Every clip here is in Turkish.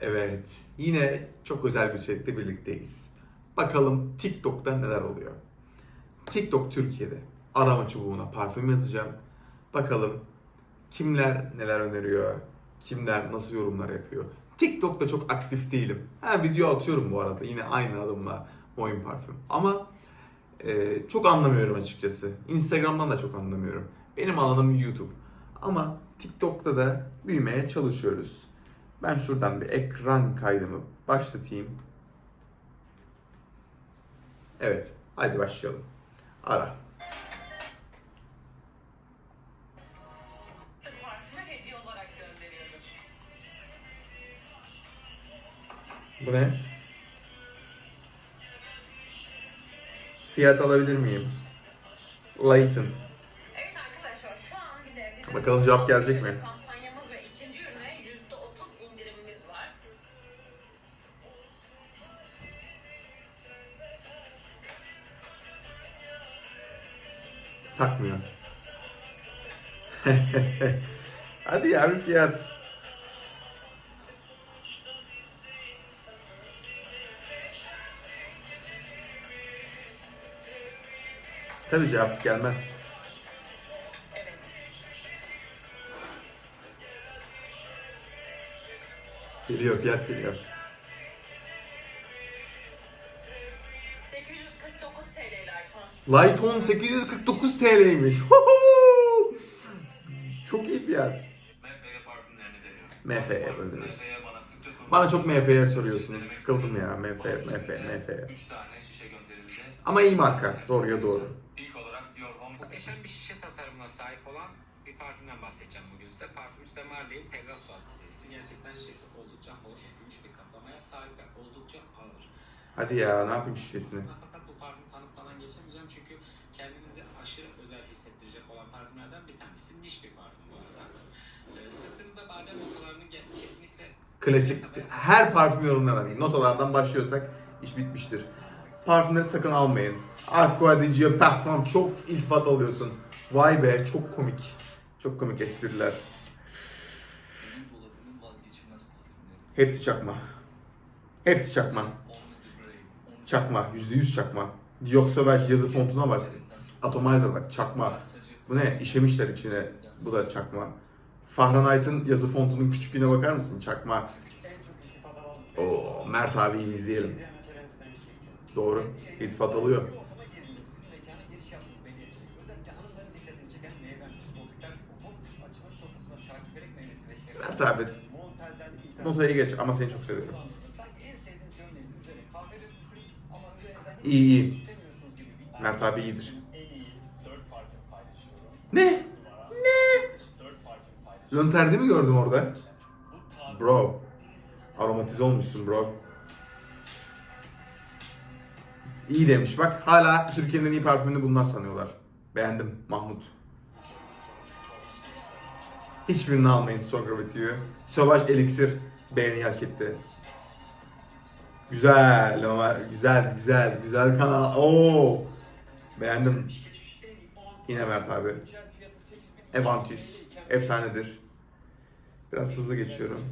Evet, yine çok özel bir içerikte birlikteyiz. Bakalım TikTok'ta neler oluyor. TikTok Türkiye'de arama çubuğuna parfüm yazacağım. Bakalım kimler neler öneriyor, kimler nasıl yorumlar yapıyor. TikTok'ta çok aktif değilim. Ha video atıyorum bu arada yine aynı adımla oyun parfüm. Ama e, çok anlamıyorum açıkçası. Instagram'dan da çok anlamıyorum. Benim alanım YouTube. Ama TikTok'ta da büyümeye çalışıyoruz. Ben şuradan bir ekran kaydımı başlatayım. Evet, hadi başlayalım. Ara. Bu ne? Fiyat alabilir miyim? Layton. Evet Bakalım cevap gelecek mi? Takmıyor. Hadi ya bir fiyat. Tabii cevap gelmez. Evet. Geliyor fiyat geliyor. Lighton. Lighton 849 TL'ymiş. Çok iyi fiyat. MF'ye. MF'ye bana çok MF'ye soruyorsunuz. Sıkıldım ya MF, MF, MF. 3 tane şişe gönderildi. Ama iyi marka. Doğruya doğru. İlk olarak Dior Homme Muhteşem bir şişe tasarımına sahip olan bir parfümden bahsedeceğim bugün size. Parfümcü de Marley'in Pegasus adlı serisi. Gerçekten şişesi oldukça hoş, gümüş bir kaplamaya sahip ve oldukça ağır. Hadi ya ne yapayım şişesini. Fakat bu parfüm tanıtmadan geçemeyeceğim çünkü kendinizi aşırı özel hissettirecek olan parfümlerden bir tanesi. Niş bir parfüm bu arada. Ee, sırtınızda badem notalarını kesinlikle Klasik her parfüm yorumlarına değil. Notalardan başlıyorsak iş bitmiştir. Parfümleri sakın almayın. Aqua di Gio Parfum çok iltifat alıyorsun. Vay be çok komik. Çok komik espriler. Benim dolabımın vazgeçilmez parfümleri. Hepsi çakma. Hepsi çakma. Çakma. %100 çakma. Dior Sauvage yazı fontuna bak. Atomizer bak çakma. Bu ne? İşemişler içine. Bu da çakma. Fahrenheit'ın yazı fontunun küçüklüğüne bakar mısın? Çakma. Oo, Mert abiyi izleyelim. Doğru. İltifat alıyor. Mert abi notayı geç ama seni çok seviyorum. İyi iyi. Mert abi iyidir. Ne? Ne? Lönterdi mi gördüm orada? Bro. Aromatize olmuşsun bro. İyi demiş bak. Hala Türkiye'nin en iyi parfümünü bunlar sanıyorlar. Beğendim Mahmut. Hiçbirini almayın Strong Gravity'yi. Sauvage Elixir beğeni hak etti. Güzel ama güzel güzel güzel kanal. Oo. Beğendim. Yine Mert abi. Evantis. Efsanedir. Biraz hızlı geçiyorum.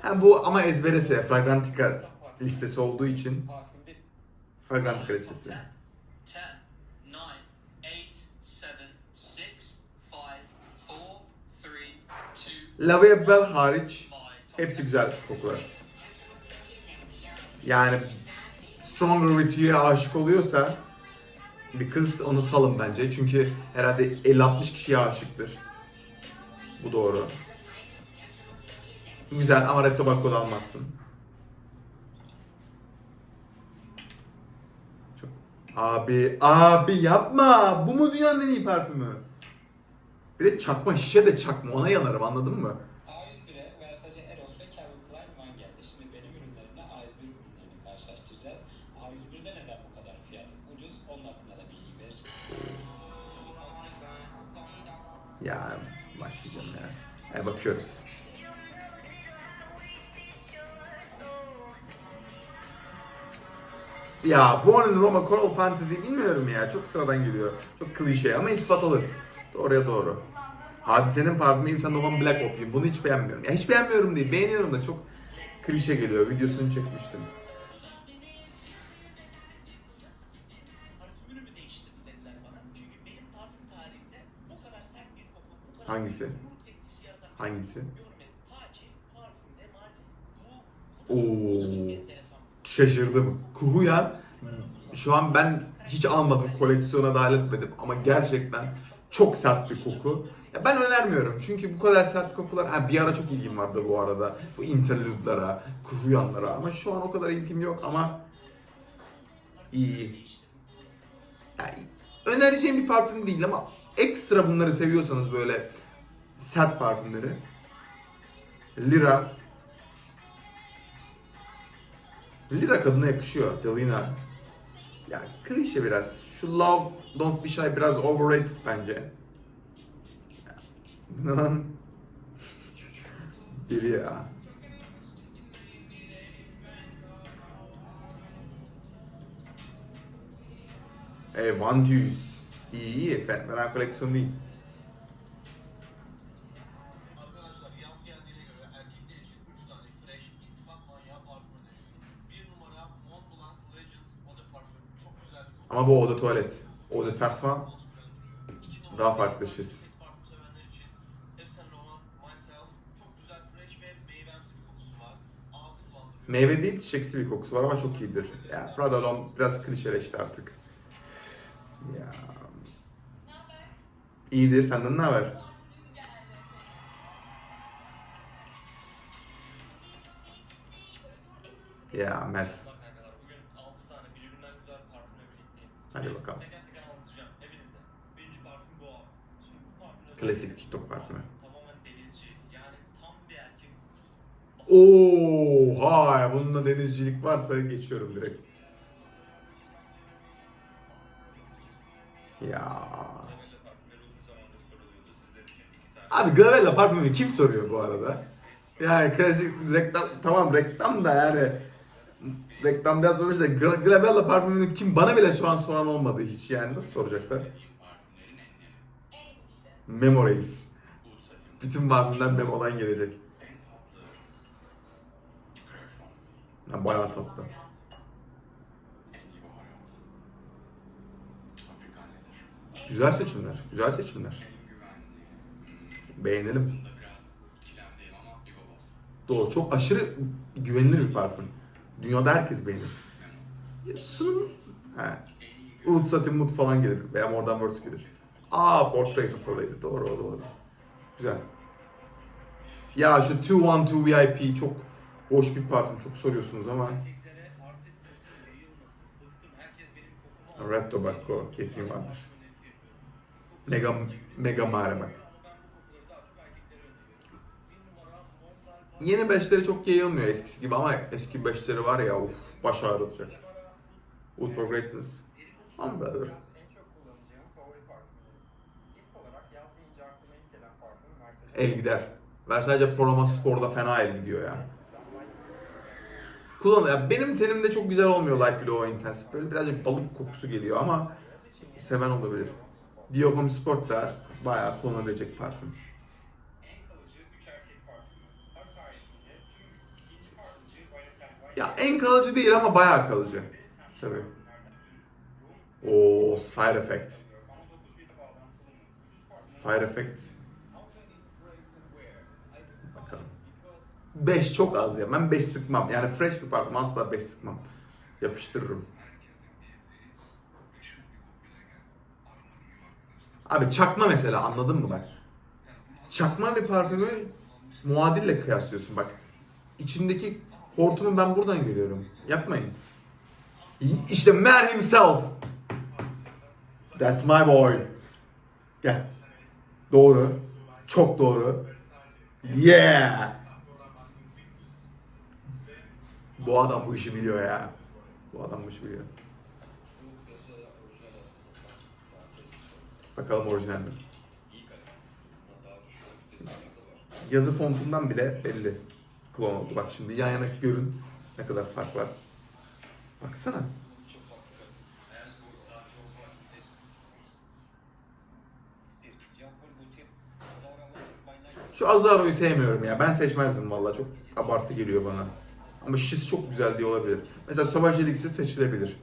Ha bu ama ezberese Fragrantica listesi olduğu için Fragrantica listesi. 10, 9, 8, 7, 6, 5, 4, 3, 2, Lavable hariç 1. hepsi güzel kokular. Yani Stronger With You'ya aşık oluyorsa bir kız onu salın bence. Çünkü herhalde 50-60 kişiye aşıktır. Bu doğru. Güzel ama Red Tobacco'da almazsın. Çok... Abi, abi yapma. Bu mu dünyanın en iyi parfümü? Bir de çakma, şişe de çakma. Ona yanarım anladın mı? Karşılaştıracağız. A101'de neden bu kadar fiyat ucuz? Onun hakkında da bilgi vereceğim. Ya başlayacağım ya. E, bakıyoruz. Ya Born in Roma Coral Fantasy bilmiyorum ya. Çok sıradan geliyor. Çok klişe ama iltifat alır. Doğruya doğru. Hadisenin Yves Saint Laurent Black Opium. Bunu hiç beğenmiyorum. Ya hiç beğenmiyorum değil. Beğeniyorum da çok klişe geliyor. Videosunu çekmiştim. Hangisi? Hangisi? Oo. Şaşırdım. Kuhuyan şu an ben hiç almadım. Koleksiyona dahil etmedim. Ama gerçekten çok sert bir koku. Ya ben önermiyorum. Çünkü bu kadar sert kokular... Ha, bir ara çok ilgim vardı bu arada. Bu interlude'lara, kuhuyanlara. Ama şu an o kadar ilgim yok ama... iyi. Yani önereceğim bir parfüm değil ama ekstra bunları seviyorsanız böyle sert parfümleri. Lira Lira kadına yakışıyor. Delina. Ya klişe biraz. Şu Love Don't Be Shy biraz overrated bence. Lan. Biri ya. E, Van Duyz. İyi iyi. Fena koleksiyon değil. Arkadaşlar yaz geldiğine göre erkekler için 3 tane fresh iltifat manyağı parfüm öneriyorum. Bir numara Mont Blanc Legend Eau de Parfum. Çok güzel bir koku. Ama bu Toilette. Eau de Parfum. Daha farklı sulandırıyor. Meyve değil çiçeksi bir kokusu var ama çok iyidir. Ya Prada L'Homme biraz klişeleşti artık. Ya. İyidir. Senden ne haber? Ya Matt. Bugün 6 tane birbirinden güzel parfümle birlikteyim. Hadi bakalım. Klasik TikTok parfümü. Oha! Bununla denizcilik varsa geçiyorum direkt. Ya. Abi Gravella parfümü kim soruyor bu arada? Yani klasik reklam tamam reklam da yani reklamda yazmamışsa Gra- Gravella parfümünü kim bana bile şu an soran olmadı hiç yani nasıl soracaklar? Memories. Bütün parfümden Memo'dan gelecek. Ya bayağı tatlı. Güzel seçimler, güzel seçimler. Beğenelim. Doğru, çok aşırı güvenilir bir parfüm. Dünyada herkes beğenir. Ya, Sunum, he. Oud Satin Mood falan gelir veya Modern Words gelir. Aa, Portrait of a Lady, doğru, doğru. Güzel. Ya şu 212 VIP çok boş bir parfüm, çok soruyorsunuz ama Red Tobacco kesin vardır. Mega, mega mare bak. Yeni beşleri çok yayılmıyor eskisi gibi ama eski beşleri var ya uf baş ağrıtacak. Wood for Greatness. Ama brother. El gider. Versace Proma Spor'da fena el gidiyor ya. Kullan ya benim tenimde çok güzel olmuyor Light Blue Intense. Böyle birazcık balık kokusu geliyor ama seven olabilir. Dio Home Sport da bayağı kullanabilecek parfüm. en kalıcı üç erkek parfümü. Her sayesinde tüm ikinci parfümcü Valesel Ya en kalıcı değil ama bayağı kalıcı. Tabii. O side effect. Side effect. Bakalım. 5 çok az ya. Ben 5 sıkmam. Yani fresh bir parfüm asla 5 sıkmam. Yapıştırırım. Abi çakma mesela anladın mı bak? Çakma bir parfümü muadille kıyaslıyorsun bak. İçindeki hortumu ben buradan görüyorum. Yapmayın. İşte man himself. That's my boy. Gel. Doğru. Çok doğru. Yeah. Bu adam bu işi biliyor ya. Bu adam bu işi biliyor. Bakalım orijinal mi? Yazı fontundan bile belli. Klon oldu. Bak şimdi yan yana görün ne kadar fark var. Baksana. Şu Azaro'yu sevmiyorum ya. Ben seçmezdim valla. Çok abartı geliyor bana. Ama şişesi çok güzel diye olabilir. Mesela Sauvage Elixir seçilebilir.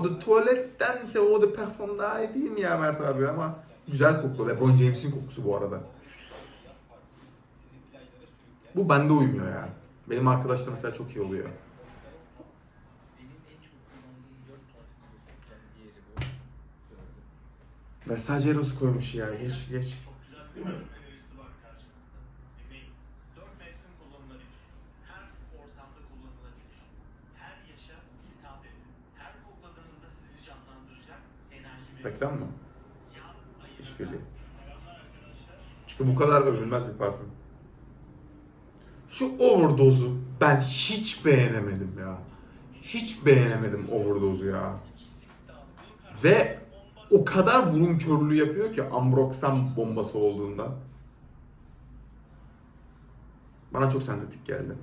O da tuvalettense o da parfüm daha iyi değil mi ya Mert abi ama güzel koktu. LeBron James'in kokusu bu arada. Bu bende uymuyor ya. Benim arkadaşlar mesela çok iyi oluyor. Benim en çok kullandığım 4 parfüm arasından diğeri bu. Gördüm. Versace Eros koymuş ya. Geç geç. Çok güzel Çünkü bu kadar övülmez bir parfüm. Şu overdose'u ben hiç beğenemedim ya. Hiç beğenemedim overdose'u ya. Ve o kadar burun körlüğü yapıyor ki Ambroxan bombası olduğundan. Bana çok sentetik geldi.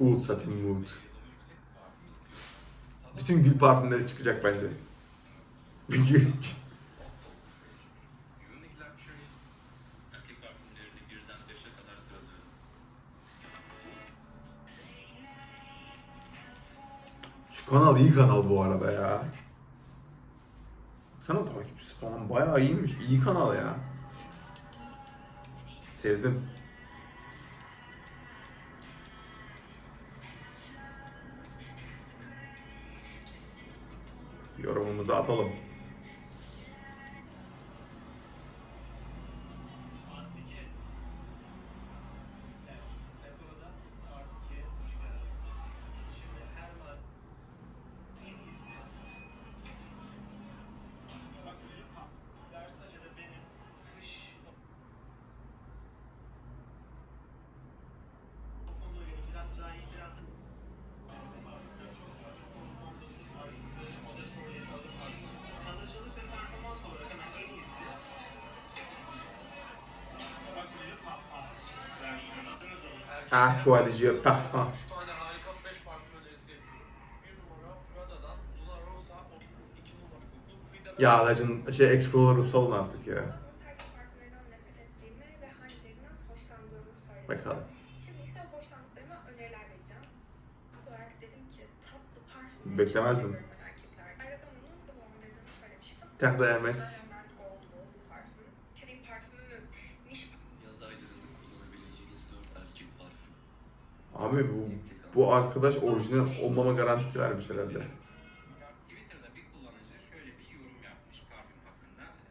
Oud Satin Mood. Bütün gül parfümleri çıkacak bence. Sıralıyorum. Şu kanal iyi kanal bu arada ya. Sana takipçisi falan bayağı iyiymiş. İyi kanal ya. Sevdim. 打他了。2 numara koku Frida'dan Ya Lacın şey Explorer'ı salın artık ya. Sergi parfümlerinden nefret ettiğimi ve hangilerinden hoşlandığımı söylemiştim. Bakalım. Şimdi ise hoşlandıklarıma öneriler vereceğim. İlk olarak dedim ki tatlı parfüm. Beklemezdim. Aragona'nın The Wonder'ını söylemiştim. Terre Hermes. Diamond Gold bu, bu parfüm. Kedim parfümü niş Yaz aylarında kullanabileceğiniz 4 erkek parfüm. Abi bu, bu arkadaş orijinal olmama garantisi vermiş herhalde.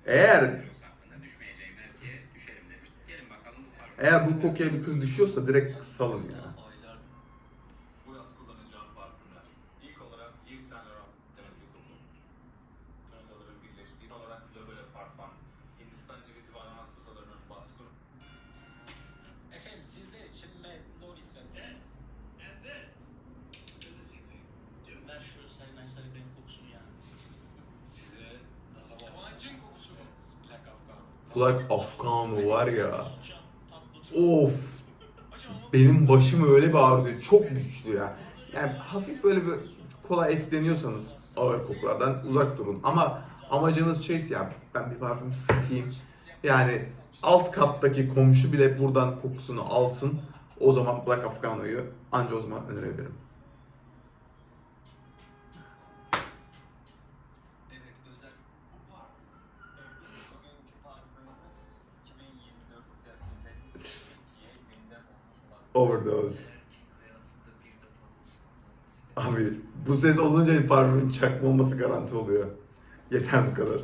Eğer eğer bu kokuya bir kız düşüyorsa direkt salın ya. Flag Afgano var ya. Of. Benim başım öyle bir ağrıyor. Çok güçlü ya. Yani hafif böyle bir kola etkileniyorsanız ağır kokulardan uzak durun. Ama amacınız şey ya ben bir parfüm sıkayım. Yani alt kattaki komşu bile buradan kokusunu alsın. O zaman Black Afgano'yu anca o zaman önerebilirim. Overdose. Abi bu ses olunca parfümün çakma olması garanti oluyor. Yeter bu kadar.